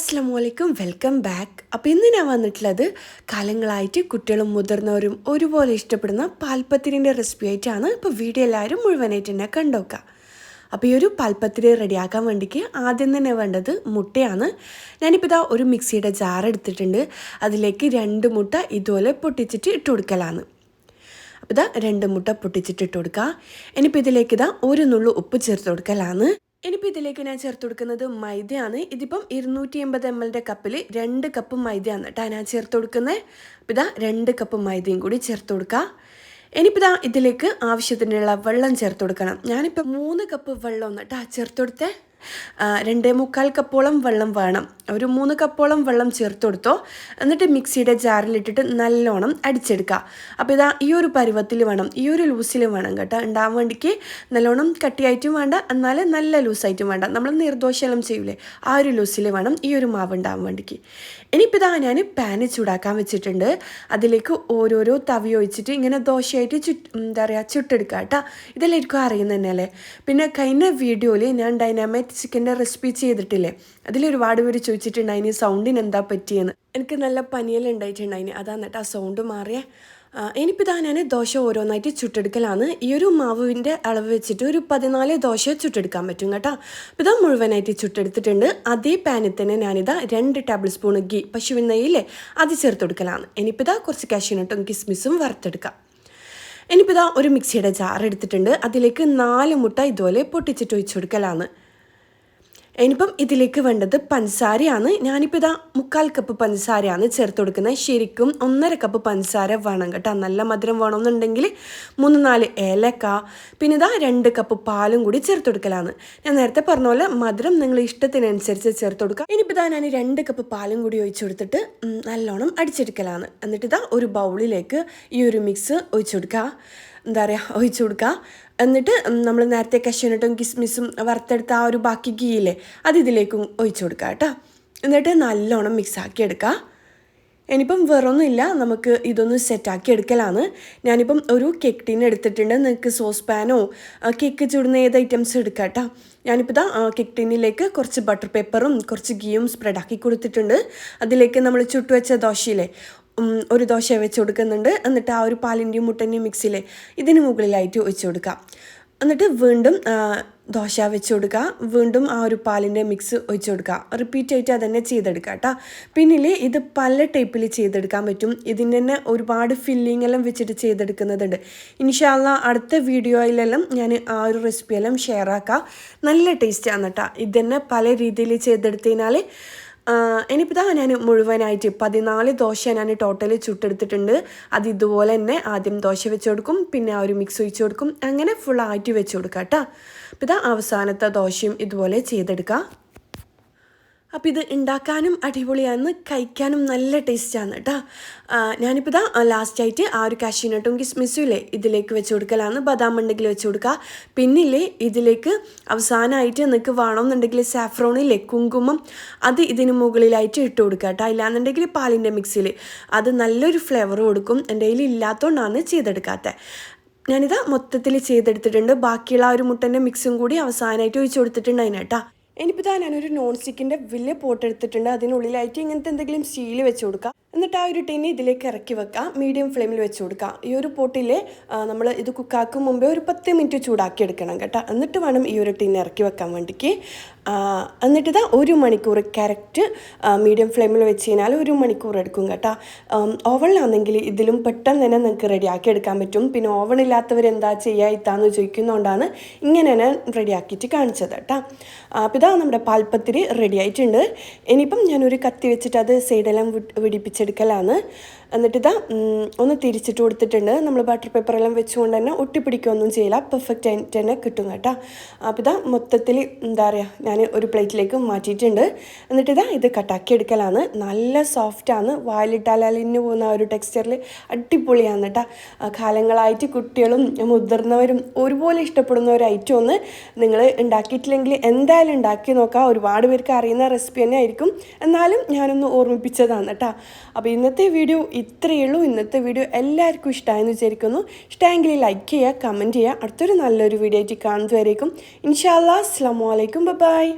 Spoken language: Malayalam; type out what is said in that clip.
അസ്സാം വെൽക്കം ബാക്ക്. അപ്പോൾ ഇന്ന് ഞാൻ വന്നിട്ടുള്ളത് കാലങ്ങളായിട്ട് കുട്ടികളും മുതിർന്നവരും ഒരുപോലെ ഇഷ്ടപ്പെടുന്ന പാൽപ്പത്തിരിന്റെ റെസിപ്പി ആയിട്ടാണ്. ഇപ്പോൾ വീഡിയോ എല്ലാവരും മുഴുവനായിട്ട് തന്നെ കണ്ടുനോക്കുക അപ്പോൾ ഈ ഒരു പാൽപ്പത്തിരി റെഡിയാക്കാൻ വേണ്ടിക്ക് ആദ്യം തന്നെ വേണ്ടത് മുട്ടയാണ്. ഞാനിപ്പോൾ ഇതാ ഒരു മിക്സിയുടെ ജാർ എടുത്തിട്ടുണ്ട്. അതിലേക്ക് രണ്ട് മുട്ട ഇതുപോലെ പൊട്ടിച്ചിട്ട് ഇട്ട് കൊടുക്കലാണ്. അപ്പോൾ ഇതാ രണ്ട് മുട്ട പൊട്ടിച്ചിട്ട് ഇട്ട് കൊടുക്കുക ഇനിയിപ്പോൾ ഇതിലേക്ക് ഇതാ ഒരു നുള്ളു ഉപ്പ് ചേർത്ത് കൊടുക്കലാണ്. ഇനിയിപ്പോൾ ഇതിലേക്ക് ഞാൻ ചേർത്ത് കൊടുക്കുന്നത് മൈദയാണ്. ഇതിപ്പം ഇരുന്നൂറ്റി എൺപത് എം എല്ലിന്റെ കപ്പിൽ രണ്ട് കപ്പ് മൈദയാണ് കേട്ടോ ഞാൻ ചേർത്ത് കൊടുക്കുന്നത് അപ്പോൾ ഇതാ രണ്ട് കപ്പ് മൈദയും കൂടി ചേർത്ത് കൊടുക്കുക ഇനിയിപ്പോൾ ഇതാ ഇതിലേക്ക് ആവശ്യത്തിനുള്ള വെള്ളം ചേർത്ത് കൊടുക്കണം. ഞാനിപ്പോൾ മൂന്ന് കപ്പ് വെള്ളം കേട്ടോ ചേർത്ത് കൊടുത്തേ. രണ്ടേ മുക്കാൽ കപ്പോളം വെള്ളം വേണം. ഒരു മൂന്ന് കപ്പോളം വെള്ളം ചേർത്ത് കൊടുത്തോ. എന്നിട്ട് മിക്സിയുടെ ജാറിലിട്ടിട്ട് നല്ലോണം അടിച്ചെടുക്കുക അപ്പോൾ ഇതാ ഈ ഒരു പരുവത്തിൽ വേണം ഈ ഒരു ലൂസിൽ വേണം കേട്ടോ. ഉണ്ടാവാൻ വേണ്ടിക്ക് നല്ലോണം കട്ടിയായിട്ടും വേണ്ട എന്നാൽ നല്ല ലൂസായിട്ടും വേണ്ട. നമ്മൾ നിർദോഷമെല്ലാം ചെയ്യൂലേ ആ ഒരു ലൂസിൽ വേണം ഈ ഒരു മാവ് ഉണ്ടാവാൻ വേണ്ടിക്ക്. ഇനിയിപ്പോൾ ഇതാ ഞാൻ പാന് ചൂടാക്കാൻ വെച്ചിട്ടുണ്ട്. അതിലേക്ക് ഓരോരോ തവി ഒഴിച്ചിട്ട് ഇങ്ങനെ ദോശയായിട്ട് ചുറ്റ് എന്താ പറയുക ചുട്ടെടുക്കുക കേട്ടോ. ഇതെല്ലാവർക്കും അറിയുന്ന തന്നെയല്ലേ പിന്നെ കഴിഞ്ഞ വീഡിയോയിൽ ഞാൻ ഡൈനാമൈറ്റ് ചിക്കന്റെ റെസിപ്പി ചെയ്തിട്ടില്ലേ? അതിൽ ഒരുപാട് പേര് ചോദിച്ചിട്ടുണ്ടായിന് സൗണ്ടിന് എന്താ പറ്റിയെന്ന്? എനിക്ക് നല്ല പനിയെല്ലാം ഉണ്ടായിട്ടുണ്ടായിന് അതാണ് കേട്ടോ ആ സൗണ്ട് മാറിയേ. ഇനിയിപ്പോൾ ഇതാ ഞാൻ ദോശ ഓരോന്നായിട്ട് ചുട്ടെടുക്കലാണ്. ഈ ഒരു മാവിന്റെ അളവ് വെച്ചിട്ട് ഒരു പതിനാല് ദോശ ചുട്ടെടുക്കാൻ പറ്റും കേട്ടോ. അപ്പോൾ ഇതാ മുഴുവനായിട്ട് ചുട്ടെടുത്തിട്ടുണ്ട്. അതേ പാനിൽ തന്നെ ഞാനിതാ രണ്ട് ടേബിൾ സ്പൂൺ ഗീ പശുവിൻ നെയ്യില്ലേ അത് ചേർത്ത് കൊടുക്കലാണ്. ഇനിയിപ്പോൾ ഇതാ കുറച്ച് കാഷ്യൂനട്ടും കിസ്മിസും വറുത്തെടുക്കാം. ഇനിയിപ്പോൾ ഇതാ ഒരു മിക്സിയുടെ ജാർ എടുത്തിട്ടുണ്ട്. അതിലേക്ക് നാല് മുട്ട ഇതുപോലെ പൊട്ടിച്ചിട്ട് ഒഴിച്ചു കൊടുക്കലാണ്. ഇനിയിപ്പം ഇതിലേക്ക് വേണ്ടത് പഞ്ചസാരയാണ്. ഞാനിപ്പോൾ ഇതാ മുക്കാൽ കപ്പ് പഞ്ചസാരയാണ് ചേർത്ത് കൊടുക്കുന്നത്. ശരിക്കും ഒന്നര കപ്പ് പഞ്ചസാര വേണം കേട്ടോ. നല്ല മധുരം വേണമെന്നുണ്ടെങ്കിൽ മൂന്ന് നാല് ഏലക്ക പിന്നെ ഇതാ രണ്ട് കപ്പ് പാലും കൂടി ചേർത്ത് കൊടുക്കലാണ്. ഞാൻ നേരത്തെ പറഞ്ഞ പോലെ മധുരം നിങ്ങൾ ഇഷ്ടത്തിനനുസരിച്ച് ചേർത്ത് കൊടുക്കുക. ഇനിയിപ്പോൾ ഇതാ ഞാൻ രണ്ട് കപ്പ് പാലും കൂടി ഒഴിച്ചു കൊടുത്തിട്ട് നല്ലോണം അടിച്ചെടുക്കലാണ്. എന്നിട്ട് ഇതാ ഒരു ബൗളിലേക്ക് ഈ ഒരു മിക്സ് ഒഴിച്ചു കൊടുക്കുക. എന്താ പറയുക ഒഴിച്ചു കൊടുക്കുക എന്നിട്ട് നമ്മൾ നേരത്തെ കഷ്യൂനട്ടും കിസ്മിസും വറുത്തെടുത്ത ആ ഒരു ബാക്കി ഗീയില്ലേ അത് ഇതിലേക്കും ഒഴിച്ചു കൊടുക്കുക കേട്ടോ. എന്നിട്ട് നല്ലോണം മിക്സാക്കി എടുക്കുക ഇനിയിപ്പം വേറൊന്നുമില്ല നമുക്ക് ഇതൊന്ന് സെറ്റാക്കി എടുക്കലാണ്. ഞാനിപ്പം ഒരു കേക്ക് ടീൻ എടുത്തിട്ടുണ്ട്. നിങ്ങൾക്ക് സോസ് പാനോ കേക്ക് ചൂടുന്ന ഏത് ഐറ്റംസ് എടുക്കാം കേട്ടോ. ഞാനിപ്പോൾ ഇതാ കേക്ക് ടീനിലേക്ക് കുറച്ച് ബട്ടർ പേപ്പറും കുറച്ച് ഗീയും സ്പ്രെഡാക്കി കൊടുത്തിട്ടുണ്ട്. അതിലേക്ക് നമ്മൾ ചുട്ടുവെച്ച ദോശയിലെ ഒരു ദോശ വെച്ച് കൊടുക്കുന്നുണ്ട്. എന്നിട്ട് ആ ഒരു പാലിന്റെയും മുട്ടന്റെയും മിക്സിലെ ഇതിന് മുകളിലായിട്ട് ഒഴിച്ചു കൊടുക്കുക എന്നിട്ട് വീണ്ടും ദോശ വെച്ച് കൊടുക്കുക വീണ്ടും ആ ഒരു പാലിന്റെ മിക്സ് ഒഴിച്ചു കൊടുക്കുക റിപ്പീറ്റ് ആയിട്ട് അതന്നെ ചെയ്തെടുക്കുക കേട്ടോ പിന്നിൽ ഇത് പല ടൈപ്പിൽ ചെയ്തെടുക്കാൻ പറ്റും. ഇതിന് തന്നെ ഒരുപാട് ഫില്ലിംഗ് എല്ലാം വെച്ചിട്ട് ചെയ്തെടുക്കുന്നതുണ്ട്. ഇൻഷാല്ല അടുത്ത വീഡിയോയിലെല്ലാം ഞാൻ ആ ഒരു റെസിപ്പിയെല്ലാം ഷെയർ ആക്കാം. നല്ല ടേസ്റ്റാണ് കേട്ടോ ഇതന്നെ പല രീതിയിൽ ചെയ്തെടുത്തതിനാൽ ഇനിയിപ്പോൾ ഞാൻ മുഴുവനായിട്ട് പതിനാല് ദോശ ഞാൻ ടോട്ടൽ ചുട്ടെടുത്തിട്ടുണ്ട്. അത് ഇതുപോലെ തന്നെ ആദ്യം ദോശ വെച്ച് കൊടുക്കും പിന്നെ ആ ഒരു മിക്സ് ഒഴിച്ച് കൊടുക്കും. അങ്ങനെ ഫുള്ളായിട്ട് വെച്ച് കൊടുക്കാം കേട്ടോ അപ്പോൾ ഇതാ അവസാനത്തെ ദോശയും ഇതുപോലെ ചെയ്തെടുക്കുക അപ്പോൾ ഇത് ഉണ്ടാക്കാനും അടിപൊളിയാണ് കഴിക്കാനും നല്ല ടേസ്റ്റാണ് കേട്ടോ ഞാനിപ്പോൾ ഇതാ ലാസ്റ്റായിട്ട് ആ ഒരു കാഷ്യൂനട്ടും കിസ്മിസും ഇല്ലേ ഇതിലേക്ക് വെച്ച് കൊടുക്കലാണ് ബദാം ഉണ്ടെങ്കിൽ വെച്ച് കൊടുക്കുക പിന്നില്ലേ ഇതിലേക്ക് അവസാനമായിട്ട് നിങ്ങൾക്ക് വേണമെന്നുണ്ടെങ്കിൽ സാഫ്രോണില്ലേ കുങ്കുമം അത് ഇതിന് മുകളിലായിട്ട് ഇട്ട് കൊടുക്കുക കേട്ടോ ഇല്ലാന്നുണ്ടെങ്കിൽ പാലിന്റെ മിക്സിയിൽ അത് നല്ലൊരു ഫ്ലേവർ കൊടുക്കും. എന്റെ കയ്യിൽ ഇല്ലാത്തതുകൊണ്ടാണ് ചെയ്തെടുക്കാത്തത് ഞാനിതാ മൊത്തത്തിൽ ചെയ്തെടുത്തിട്ടുണ്ട്. ബാക്കിയുള്ള ആ ഒരു മുട്ടന്റെ മിക്സും കൂടി അവസാനമായിട്ട് ഒഴിച്ചു കൊടുത്തിട്ടുണ്ട് അതിനേട്ടാ ഇനിയിപ്പോൾ ഞാനൊരു നോൺ സ്റ്റിക്കിന്റെ വലിയ പോട്ട് എടുത്തിട്ടുണ്ട് അതിനുള്ളിലായിട്ട് ഇങ്ങനത്തെ എന്തെങ്കിലും സ്റ്റീൽ വെച്ച് കൊടുക്കുക എന്നിട്ട് ആ ഒരു ടിന്നി ഇതിലേക്ക് ഇറക്കി വെക്കുക മീഡിയം ഫ്ലെയിമിൽ വെച്ച് കൊടുക്കുക ഈ ഒരു പോട്ടിൽ നമ്മൾ ഇത് കുക്കാക്കും മുമ്പേ ഒരു പത്ത് മിനിറ്റ് ചൂടാക്കി എടുക്കണം കേട്ടോ. എന്നിട്ട് വേണം ഈ ഒരു ടിന്ന് ഇറക്കി വെക്കാൻ വേണ്ടിക്ക്. എന്നിട്ട് ഇതാ ഒരു മണിക്കൂർ കറക്റ്റ് മീഡിയം ഫ്ലെയിമിൽ വെച്ച് കഴിഞ്ഞാൽ ഒരു മണിക്കൂർ എടുക്കും കേട്ടോ. ഓവണിലാണെങ്കിൽ ഇതിലും പെട്ടെന്ന് തന്നെ നിങ്ങൾക്ക് റെഡിയാക്കി എടുക്കാൻ പറ്റും. പിന്നെ ഓവൺ ഇല്ലാത്തവർ എന്താ ചെയ്യുക ഇത്താന്ന് ചോദിക്കുന്നതുകൊണ്ടാണ് ഇങ്ങനെ തന്നെ റെഡിയാക്കിയിട്ട് കാണിച്ചത് കേട്ടോ. അപ്പോൾ ഇതാ നമ്മുടെ പാൽപ്പത്തിരി റെഡി ആയിട്ടുണ്ട്. ഇനിയിപ്പം ഞാനൊരു കത്തി വെച്ചിട്ട് അത് സൈഡെല്ലാം വിട്- വെടിപ്പിച്ചെടുക്കലാണ് എന്നിട്ട് ഇതാ ഒന്ന് തിരിച്ചിട്ട് കൊടുത്തിട്ടുണ്ട്. നമ്മൾ ബട്ടർ പേപ്പറെല്ലാം വെച്ചുകൊണ്ട് തന്നെ ഒട്ടിപ്പിടിക്കുകയൊന്നും ചെയ്യില്ല. പെർഫെക്റ്റ് ആയിട്ട് തന്നെ കിട്ടും കേട്ടോ. അപ്പോൾ ഇതാ മൊത്തത്തിൽ എന്താ പറയുക ഞാൻ ഒരു പ്ലേറ്റിലേക്ക് മാറ്റിയിട്ടുണ്ട്. എന്നിട്ട് ഇതാ ഇത് കട്ടാക്കി എടുക്കലാണ്. നല്ല സോഫ്റ്റാണ് വായിലിട്ടാൽ അലിഞ്ഞു പോകുന്ന ആ ഒരു ടെക്സ്ചറിൽ അടിപൊളിയാണ് കേട്ടോ. കാലങ്ങളായിട്ട് കുട്ടികളും മുതിർന്നവരും ഒരുപോലെ ഇഷ്ടപ്പെടുന്ന ഒരു ഐറ്റം ഒന്ന് നിങ്ങൾ ഉണ്ടാക്കിയിട്ടില്ലെങ്കിൽ എന്തായാലും ഉണ്ടാക്കി നോക്കാം. ഒരുപാട് പേർക്ക് അറിയുന്ന റെസിപ്പി തന്നെ ആയിരിക്കും എന്നാലും ഞാനൊന്ന് ഓർമ്മിപ്പിച്ചതാണ് കേട്ടോ. അപ്പോൾ ഇന്നത്തെ വീഡിയോ ഇത്രയേ ഉള്ളൂ. ഇന്നത്തെ വീഡിയോ എല്ലാവർക്കും ഇഷ്ടമായെന്ന് വിചാരിക്കുന്നു. ഇഷ്ടമെങ്കിൽ ലൈക്ക് ചെയ്യുക കമന്റ് ചെയ്യുക. അടുത്തൊരു നല്ലൊരു വീഡിയോ ആയിട്ട് കാണുന്നതുവരേക്കും. ഇൻഷാല്ലാ അസ്സാം വലൈക്കും ബൈ